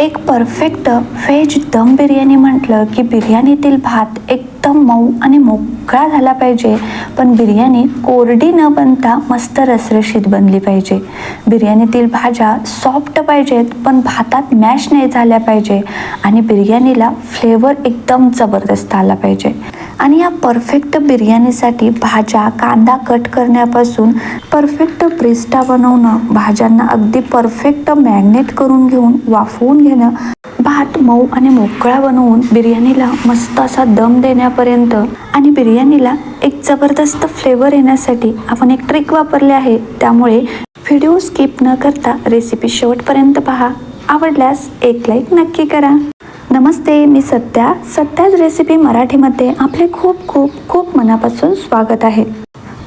एक perfect veg दम बिर्याणी म्हटलं की बिर्याणीतील भात एकदम मऊ आणि मोकळा झाला पाहिजे. पण बिर्याणी कोरडी न बनता मस्त रसरशीत बनली पाहिजे. बिर्याणीतील भाज्या सॉफ्ट पाहिजेत पण भातात मॅश नाही झाल्या पाहिजे आणि बिर्याणीला फ्लेवर एकदम जबरदस्त आला पाहिजे. आणि या परफेक्ट बिर्याणीसाठी भाज्या कांदा कट करण्यापासून परफेक्ट ब्रिस्टा बनवणं भाज्यांना अगदी परफेक्ट मॅग्नेट करून घेऊन वाफवून घेणं भात मऊ आणि मोकळा बनवून बिर्याणीला मस्त असा दम देण्यापर्यंत आणि बिर्याणीला एक जबरदस्त फ्लेवर येण्यासाठी आपण एक ट्रिक वापरली आहे. त्यामुळे व्हिडिओ स्किप न करता रेसिपी शेवटपर्यंत पहा. आवडल्यास एक लाईक नक्की करा. नमस्ते मी सत्या. सत्याच रेसिपी मराठीमध्ये आपले खूप खूप खूप मनापासून स्वागत आहे.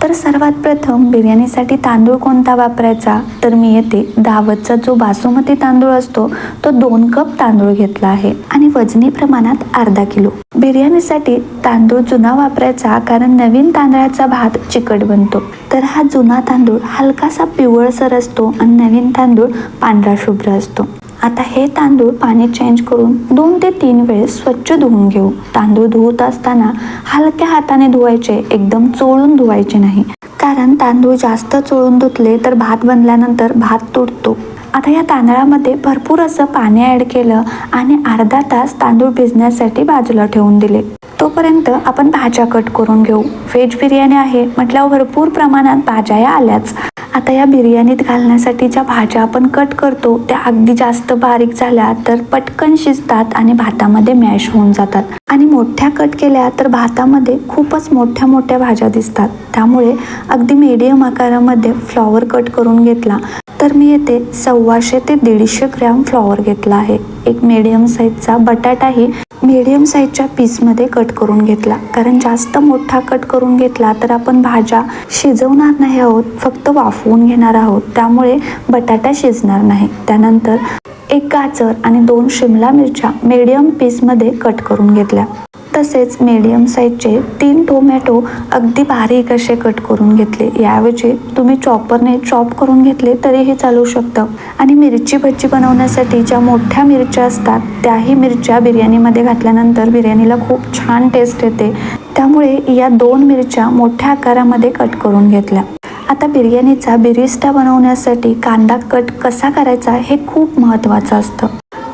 तर सर्वात प्रथम बिर्याणीसाठी तांदूळ कोणता वापरायचा? तर मी येथे दावतचा जो बासुमती तांदूळ असतो तो दोन कप तांदूळ घेतला आहे आणि वजनी प्रमाणात अर्धा किलो. बिर्याणीसाठी तांदूळ जुना वापरायचा कारण नवीन तांदळाचा भात चिकट बनतो. तर हा जुना तांदूळ हलकासा पिवळसर असतो आणि नवीन तांदूळ पांढरा शुभ्र असतो. आता हे तांदूळ पाणी चेंज करून दोन ते तीन वेळेस स्वच्छ धुवून घेऊ. तांदूळ धुवत असताना हलक्या हाताने धुवायचे एकदम चोळून धुवायचे नाही. कारण तांदूळ जास्त चोळून धुतले तर भात बनल्यानंतर भात तुटतो आता या तांदळामध्ये भरपूर असं पाणी ॲड केलं आणि अर्धा तास तांदूळ भिजण्यासाठी बाजूला ठेवून दिले. तोपर्यंत आपण भाज्या कट करून घेऊ. व्हेज बिर्याणी आहे म्हटल्यावर भरपूर प्रमाणात भाज्या या आल्याच. आता या बिर्याणीत घालण्यासाठी ज्या भाज्या आपण कट करतो त्या अगदी जास्त बारीक झाल्या तर पटकन शिजतात आणि भातामध्ये मॅश होऊन जातात. आणि मोठ्या कट केल्या तर भातामध्ये खूपच मोठ्या मोठ्या भाज्या दिसतात. त्यामुळे अगदी मीडियम आकारामध्ये फ्लॉवर कट करून घेतला तर मी येथे सव्वाशे ते दीडशे ग्रॅम फ्लॉवर घेतला आहे. एक मीडियम साईजचा बटाटाही मीडियम साईजच्या पीसमध्ये कट करून घेतला. कारण जास्त मोठा कट करून घेतला तर आपण भाज्या शिजवणार नाही आहोत फक्त वाफवून घेणार आहोत. त्यामुळे बटाटा शिजणार नाही. त्यानंतर एक गाजर आणि दोन शिमला मिरच्या मीडियम पीसमध्ये कट करून घेतल्या. तसेच मीडियम साईजचे तीन टोमॅटो अगदी बारीक असे कट करून घेतले. याऐवजी तुम्ही चॉपरने चॉप करून घेतले तरीही चालू शकतं. आणि मिरची भज्जी बनवण्यासाठी ज्या मोठ्या मिरच्या असतात त्याही मिरच्या बिर्याणीमध्ये घातल्यानंतर बिर्याणीला खूप छान टेस्ट येते. त्यामुळे या दोन मिरच्या मोठ्या आकारामध्ये कट करून घेतल्या. आता बिर्याणीचा बिरिस्टा बनवण्यासाठी कांदा कट कसा करायचा हे खूप महत्त्वाचं असतं.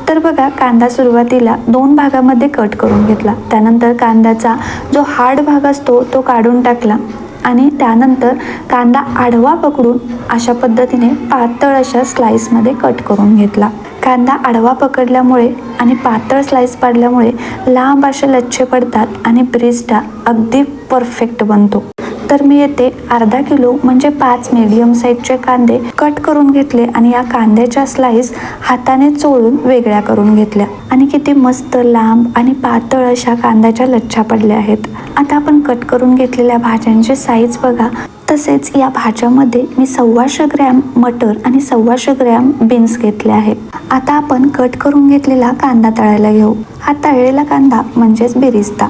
तर बघा कांदा सुरुवातीला दोन भागामध्ये कट करून घेतला. त्यानंतर कांद्याचा जो हार्ड भाग असतो तो काढून टाकला आणि त्यानंतर कांदा आडवा पकडून अशा पद्धतीने पातळ अशा स्लाईसमध्ये कट करून घेतला. कांदा आडवा पकडल्यामुळे आणि पातळ स्लाईस पाडल्यामुळे लांब असे लच्छे पडतात आणि ब्रिस्टा अगदी परफेक्ट बनतो. तर मी येथे अर्धा किलो म्हणजे पाच मीडियम साईजचे कांदे कट करून घेतले आणि या कांद्याच्या स्लाईस हाताने चोळून वेगळ्या करून घेतल्या. आणि किती मस्त लांब आणि पातळ अशा कांद्याच्या लच्छा पडल्या आहेत. आता आपण कट करून घेतलेल्या भाज्यांची साईज बघा. तसेच या भाज्यामध्ये मी सव्वाशे ग्रॅम मटर आणि सव्वाशे ग्रॅम बीन्स घेतले आहेत आता आपण कट करून घेतलेला कांदा तळायला घेऊ. हा तळलेला कांदा म्हणजेच बिरिस्ता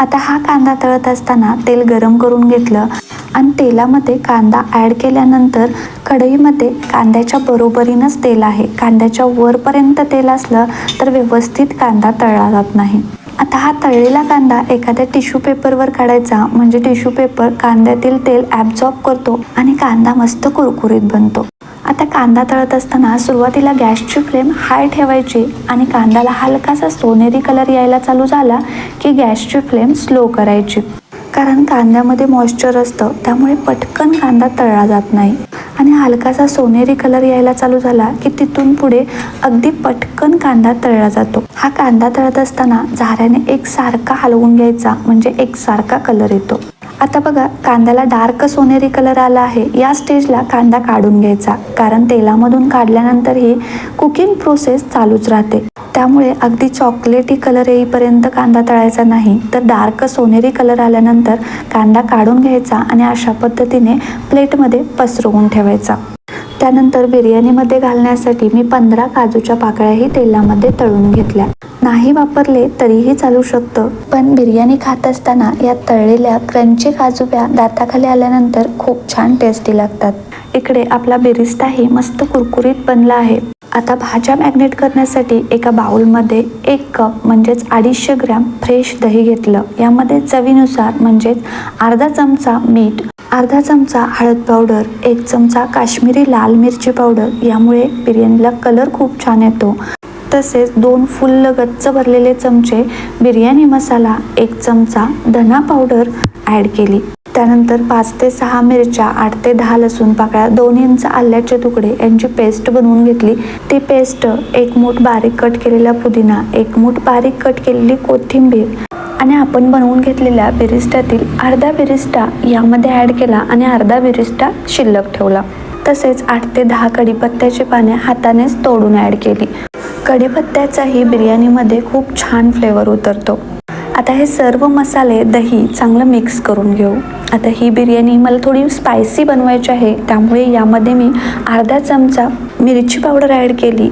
आता हा कांदा तळत असताना तेल गरम करून घेतलं आणि तेलामध्ये कांदा ॲड केल्यानंतर कढईमध्ये कांद्याच्या बरोबरीनंच तेल आहे. कांद्याच्या वरपर्यंत तेल असलं तर व्यवस्थित कांदा तळला जात नाही. आता हा तळलेला कांदा एखाद्या टिश्यू पेपरवर काढायचा. म्हणजे टिश्यू पेपर कांद्यातील तेल ॲब्झॉर्ब करतो आणि कांदा मस्त कुरकुरीत बनतो. आता कांदा तळत असताना सुरुवातीला गॅसची फ्लेम हाय ठेवायची आणि कांद्याला हलकासा सोनेरी कलर यायला चालू झाला की गॅसची फ्लेम स्लो करायची. कारण कांद्यामध्ये मॉइश्चर असतं त्यामुळे पटकन कांदा तळला जात नाही. आणि हलकासा सोनेरी कलर यायला चालू झाला की तिथून पुढे अगदी पटकन कांदा तळला जातो. हा कांदा तळत असताना झाऱ्याने एकसारखा हलवून घ्यायचा म्हणजे एकसारखा कलर येतो. आता बघा कांद्याला डार्क सोनेरी कलर आला आहे. या स्टेजला कांदा काढून घ्यायचा. कारण तेलामधून काढल्यानंतरही कुकिंग प्रोसेस चालूच राहते. त्यामुळे अगदी चॉकलेटी कलर येईपर्यंत कांदा तळायचा नाही. तर डार्क सोनेरी कलर आल्यानंतर कांदा काढून घ्यायचा आणि अशा पद्धतीने प्लेटमध्ये पसरवून ठेवायचा. त्यानंतर बिर्याणीमध्ये घालण्यासाठी मी पंधरा काजूच्या पाकळ्याही तेलामध्ये तळून घेतल्या. नाही वापरले तरीही चालू शकतं. पण बिर्याणी खात असताना या तळलेल्या क्रंची काजूब्या दाताखाली आल्यानंतर खूप छान टेस्टी लागतात. इकडे आपला बिरिस्ताही मस्त कुरकुरीत बनला आहे. आता भाज्या मॅग्नेट करण्यासाठी एका बाउलमध्ये एक कप म्हणजेच अडीचशे ग्रॅम फ्रेश दही घेतलं. यामध्ये चवीनुसार म्हणजेच अर्धा चमचा मीठ अर्धा चमचा हळद पावडर एक चमचा काश्मीरी लाल मिरची पावडर यामुळे बिर्याणीला कलर खूप छान येतो. तसेच दोन फुल्ल गच्च भरलेले चमचे बिर्याणी मसाला एक चमचा धना पावडर ॲड केली. त्यानंतर पाच ते सहा मिरच्या आठ ते दहा लसूण पाकळ्या दोन इंच आल्याचे तुकडे यांची पेस्ट बनवून घेतली. ती पेस्ट एक मूठ बारीक कट केलेला पुदिना एक मूठ बारीक कट केलेली कोथिंबीर आणि आपण बनवून घेतलेल्या बिरिस्ट्यातील अर्धा बिरिस्टा यामध्ये ॲड केला आणि अर्धा बिरिस्टा शिल्लक ठेवला. तसेच आठ ते दहा कढीपत्त्याची पाने हातानेच तोडून ॲड केली. कढीपत्त्याचाही बिर्याणीमध्ये खूप छान फ्लेवर उतरतो. आता हे सर्व मसाले दही चांगलं मिक्स करून घेऊ. आता ही बिर्याणी मला थोडी स्पायसी बनवायची आहे त्यामुळे यामध्ये मी अर्धा चमचा मिरची पावडर ॲड केली.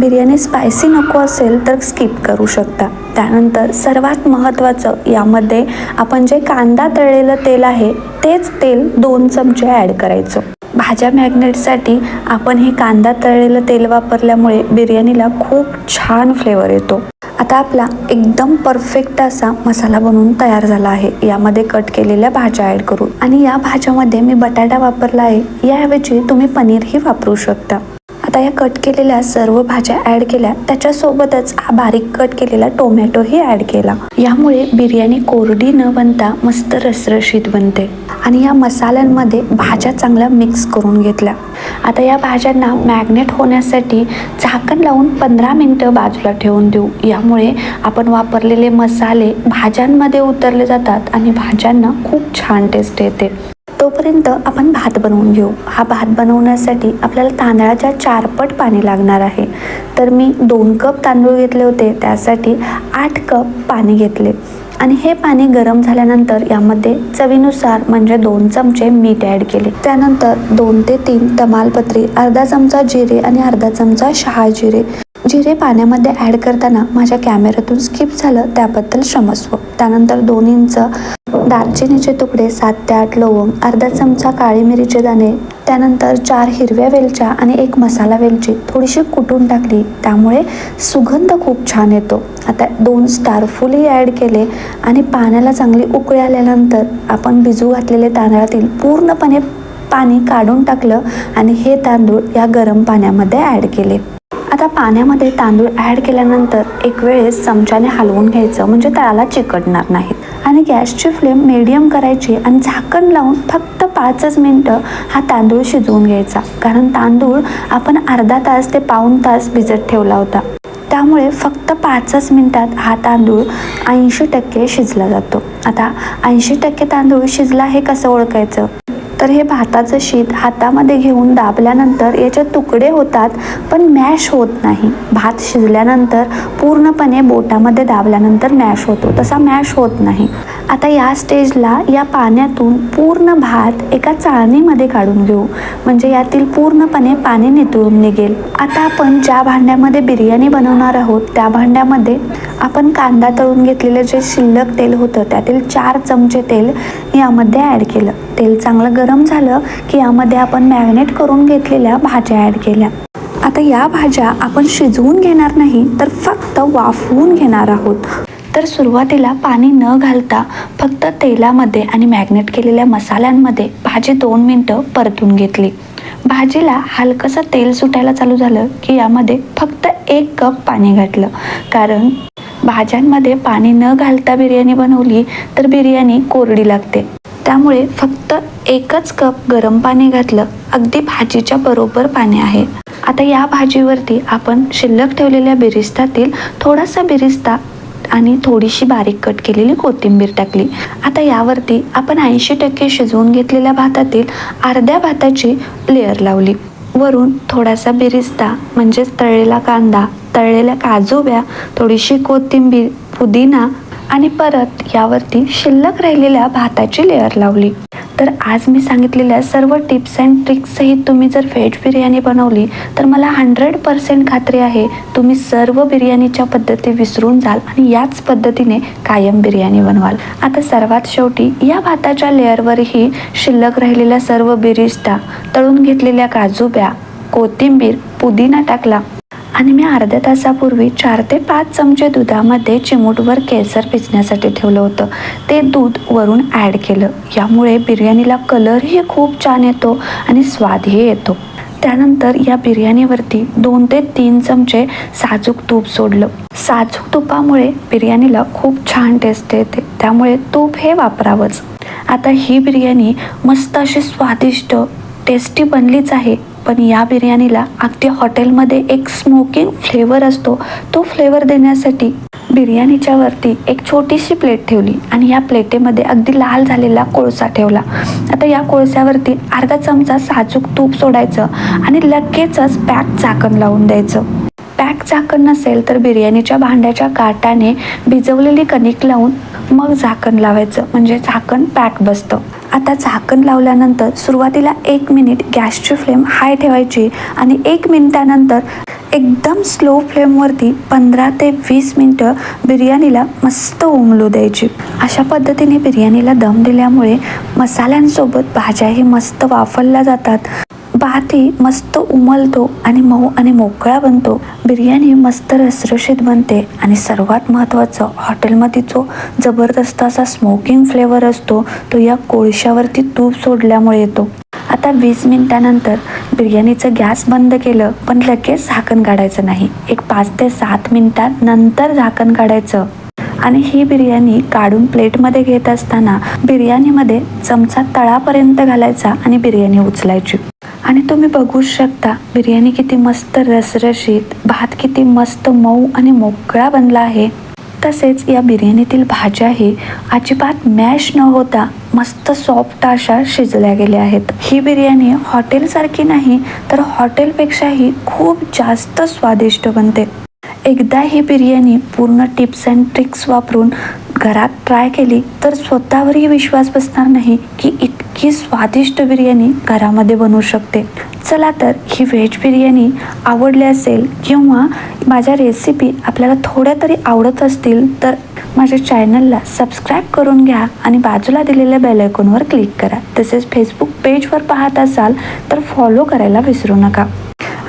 बिर्याणी स्पायसी नको असेल तर स्किप करू शकता. त्यानंतर सर्वात महत्त्वाचं यामध्ये आपण जे कांदा तळलेलं तेल आहे तेच तेल दोन चमचे ॲड करायचं. भाज्या मॅग्नेटसाठी आपण हे कांदा तळलेलं तेल वापरल्यामुळे बिर्याणीला खूप छान फ्लेवर येतो. आता आपला एकदम परफेक्ट असा मसाला बनवून तयार झाला आहे. यामध्ये कट केलेल्या भाज्या ॲड करू आणि या भाज्यामध्ये मी बटाटा वापरला आहे. याऐवजी तुम्ही पनीरही वापरू शकता. आता या कट केलेल्या सर्व भाज्या ॲड केल्या. त्याच्यासोबतच हा बारीक कट केलेला टोमॅटोही ॲड केला. यामुळे बिर्याणी कोरडी न बनता मस्त रसरशीत बनते. आणि या मसाल्यांमध्ये भाज्या चांगल्या मिक्स करून घेतल्या. आता या भाज्यांना मॅग्नेट होण्यासाठी झाकण लावून पंधरा मिनटं बाजूला ठेवून देऊ. यामुळे आपण वापरलेले मसाले भाज्यांमध्ये उतरले जातात आणि भाज्यांना खूप छान टेस्ट येते. तोपर्यंत आपण भात बनवून घेऊ. हा भात बनवण्यासाठी आपल्याला तांदळाच्या चारपट पाणी लागणार आहे. तर मी दोन कप तांदूळ घेतले होते. त्यासाठी आठ कप पाणी घेतले. आणि हे पाणी गरम झाल्यानंतर यामध्ये चवीनुसार म्हणजे दोन चमचे मीठ ॲड केले. त्यानंतर दोन ते तीन तमालपत्री अर्धा चमचा जिरे आणि अर्धा चमचा शहा जिरे जिरे पाण्यामध्ये ॲड करताना माझ्या कॅमेऱ्यातून स्किप झालं त्याबद्दल क्षमस्व. त्यानंतर दोन इंच दालचिनीचे तुकडे सात ते आठ लवंग अर्धा चमचा काळी मिरीचे दाणे त्यानंतर चार हिरव्या वेलच्या आणि एक मसाला वेलची थोडीशी कुटून टाकली. त्यामुळे सुगंध खूप छान येतो. आता दोन स्टारफुलही ॲड केले आणि पाण्याला चांगली उकळी आल्यानंतर आपण भिजू घातलेले तांदळातील पूर्णपणे पाणी काढून टाकलं आणि हे तांदूळ या गरम पाण्यामध्ये ॲड केले. आता पाण्यामध्ये तांदूळ ॲड केल्यानंतर एक वेळेस चमच्याने हलवून घ्यायचं म्हणजे त्याला चिकटणार नाहीत. आणि गॅसची फ्लेम मिडियम करायची आणि झाकण लावून फक्त पाचच मिनटं हा तांदूळ शिजवून घ्यायचा. कारण तांदूळ आपण अर्धा तास ते पाऊण तास भिजत ठेवला होता. त्यामुळे फक्त पाचच मिनटात हा तांदूळ ऐंशी टक्के शिजला जातो. आता ऐंशी टक्के तांदूळ शिजला हे कसं ओळखायचं? तर हे भाताचं शीत हातामध्ये घेऊन दाबल्यानंतर याचे तुकडे होतात पण मॅश होत नाही. भात शिजल्यानंतर पूर्णपणे बोटामध्ये दाबल्यानंतर मॅश होतो. तसा मॅश होत नाही. आता या स्टेजला या पाण्यातून पूर्ण भात एका चाळणीमध्ये काढून घेऊ. म्हणजे यातील पूर्णपणे पाणी नितळून निघेल. आता आपण ज्या भांड्यामध्ये बिर्याणी बनवणार आहोत त्या भांड्यामध्ये आपण कांदा तळून घेतलेलं जे शिल्लक तेल होतं त्यातील चार चमचे तेल यामध्ये ॲड केलं. तेल चांगलं गरम झालं की यामध्ये आपण मॅग्नेट करून घेतलेल्या भाज्या ॲड केल्या. आता या भाज्या आपण शिजवून घेणार नाही तर फक्त वाफवून घेणार आहोत. तर सुरुवातीला पाणी न घालता फक्त तेलामध्ये आणि मॅग्नेट केलेल्या मसाल्यांमध्ये भाजी दोन मिनटं परतून घेतली. भाजीला हलकंसं तेल सुटायला चालू झालं की यामध्ये फक्त एक कप पाणी घातलं. कारण भाज्यांमध्ये पाणी न घालता बिर्याणी बनवली तर बिर्याणी कोरडी लागते. त्यामुळे फक्त एकच कप गरम पाणी घातलं अगदी भाजीच्या बरोबर पाणी आहे. आता या भाजीवरती आपण शिल्लक ठेवलेल्या बिरिस्तातील थोडासा बिरिस्ता आणि थोडीशी बारीक कट केलेली कोथिंबीर टाकली. आता यावरती आपण ऐंशी टक्के शिजवून घेतलेल्या भातातील अर्ध्या भाताची लेअर लावली. वरून थोडासा बिरिस्ता म्हणजेच तळलेला कांदा तळलेल्या काजूब्या थोडीशी कोथिंबीर पुदिना आणि परत यावरती शिल्लक राहिलेल्या भाताची लेअर लावली. तर आज मी सांगितलेल्या सर्व टिप्स अँड ट्रिक्ससहित तुम्ही जर व्हेज बिर्याणी बनवली तर मला हंड्रेड पर्सेंट खात्री आहे तुम्ही सर्व बिर्याणीच्या पद्धती विसरून जाल आणि याच पद्धतीने कायम बिर्याणी बनवाल. आता सर्वात शेवटी या भाताच्या लेअरवरही शिल्लक राहिलेल्या सर्व बिरिस्टा तळून घेतलेल्या काजूब्या कोथिंबीर पुदिना टाकला आणि मी अर्ध्या तासापूर्वी चार ते पाच चमचे दुधामध्ये चिमूटवर केसर पिचण्यासाठी ठेवलं होतं. ते दूध वरून ॲड केलं. यामुळे बिर्याणीला कलरही खूप छान येतो आणि स्वादही येतो. त्यानंतर या बिर्याणीवरती दोन ते तीन चमचे साजूक तूप सोडलं. साजूक तुपामुळे बिर्याणीला खूप छान टेस्ट येते. त्यामुळे तूप हे वापरावंच. आता ही बिर्याणी मस्त अशी स्वादिष्ट टेस्टी बनलीच आहे. पण या बिर्याणीला अगदी हॉटेलमध्ये एक स्मोकिंग फ्लेवर असतो. तो फ्लेवर देण्यासाठी बिर्याणीच्या वरती एक छोटीशी प्लेट ठेवली आणि या प्लेटेमध्ये अगदी लाल झालेला कोळसा ठेवला. आता या कोळस्यावरती अर्धा चमचा साजूक तूप सोडायचं आणि लगेचच पॅक झाकण लावून द्यायचं. पॅक झाकण नसेल तर बिर्याणीच्या भांड्याच्या काटाने भिजवलेली कणिक लावून मग झाकण लावायचं. म्हणजे झाकण पॅक बसतं. आता झाकण लावल्यानंतर सुरुवातीला एक मिनिट गॅसची फ्लेम हाय ठेवायची आणि एक मिनिटानंतर एकदम स्लो फ्लेमवरती पंधरा ते वीस मिनटं बिर्याणीला मस्त उमलू द्यायची. अशा पद्धतीने बिर्याणीला दम दिल्यामुळे मसाल्यांसोबत भाज्याही मस्त वाफरल्या जातात. भातही मस्त उमलतो आणि मऊ आणि मोकळा बनतो. बिर्याणी मस्त रसरशीत बनते आणि सर्वात महत्त्वाचं हॉटेलमध्ये जो जबरदस्त असा स्मोकिंग फ्लेवर असतो तो या कोळशावरती तूप सोडल्यामुळे येतो. आता वीस मिनिटानंतर बिर्याणीचं गॅस बंद केलं पण लगेच झाकण काढायचं नाही. एक पाच ते सात मिनिटात नंतर झाकण काढायचं. आणि ही बिर्याणी काढून प्लेटमध्ये घेत असताना बिर्याणीमध्ये चमचा तळापर्यंत घालायचा आणि बिर्याणी उचलायची. आणि तुम्ही बघू शकता बिर्याणी किती मस्त रसरशीत भात किती मस्त मऊ आणि मोकळा बनला आहे. तसेच या बिर्याणीतील भाज्याही अजिबात मॅश न होता मस्त सॉफ्ट अशा शिजल्या गेल्या आहेत. ही बिर्याणी हॉटेलसारखी नाही तर हॉटेलपेक्षाही खूप जास्त स्वादिष्ट बनते. एकदा ही बिर्याणी पूर्ण टिप्स अँड ट्रिक्स वापरून घरात ट्राय केली तर स्वतःवरही विश्वास बसणार नाही की इतकी स्वादिष्ट बिर्याणी घरामध्ये बनवू शकते. चला तर ही व्हेज बिर्याणी आवडली असेल किंवा माझ्या रेसिपी आपल्याला थोड्या तरी आवडत असतील तर माझ्या चॅनलला सबस्क्राईब करून घ्या आणि बाजूला दिलेल्या बेलायकॉनवर क्लिक करा. तसेच फेसबुक पेजवर पाहत असाल तर फॉलो करायला विसरू नका.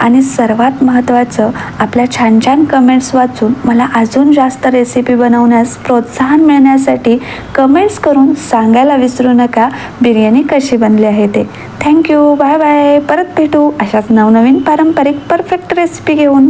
आणि सर्वात महत्त्वाचं आपल्या छान छान कमेंट्स वाचून मला अजून जास्त रेसिपी बनवण्यास प्रोत्साहन मिळण्यासाठी कमेंट्स करून सांगायला विसरू नका. बिर्याणी कशी बनली आहे ते. थँक्यू बाय बाय परत भेटू अशाच नवनवीन पारंपरिक परफेक्ट रेसिपी घेऊन.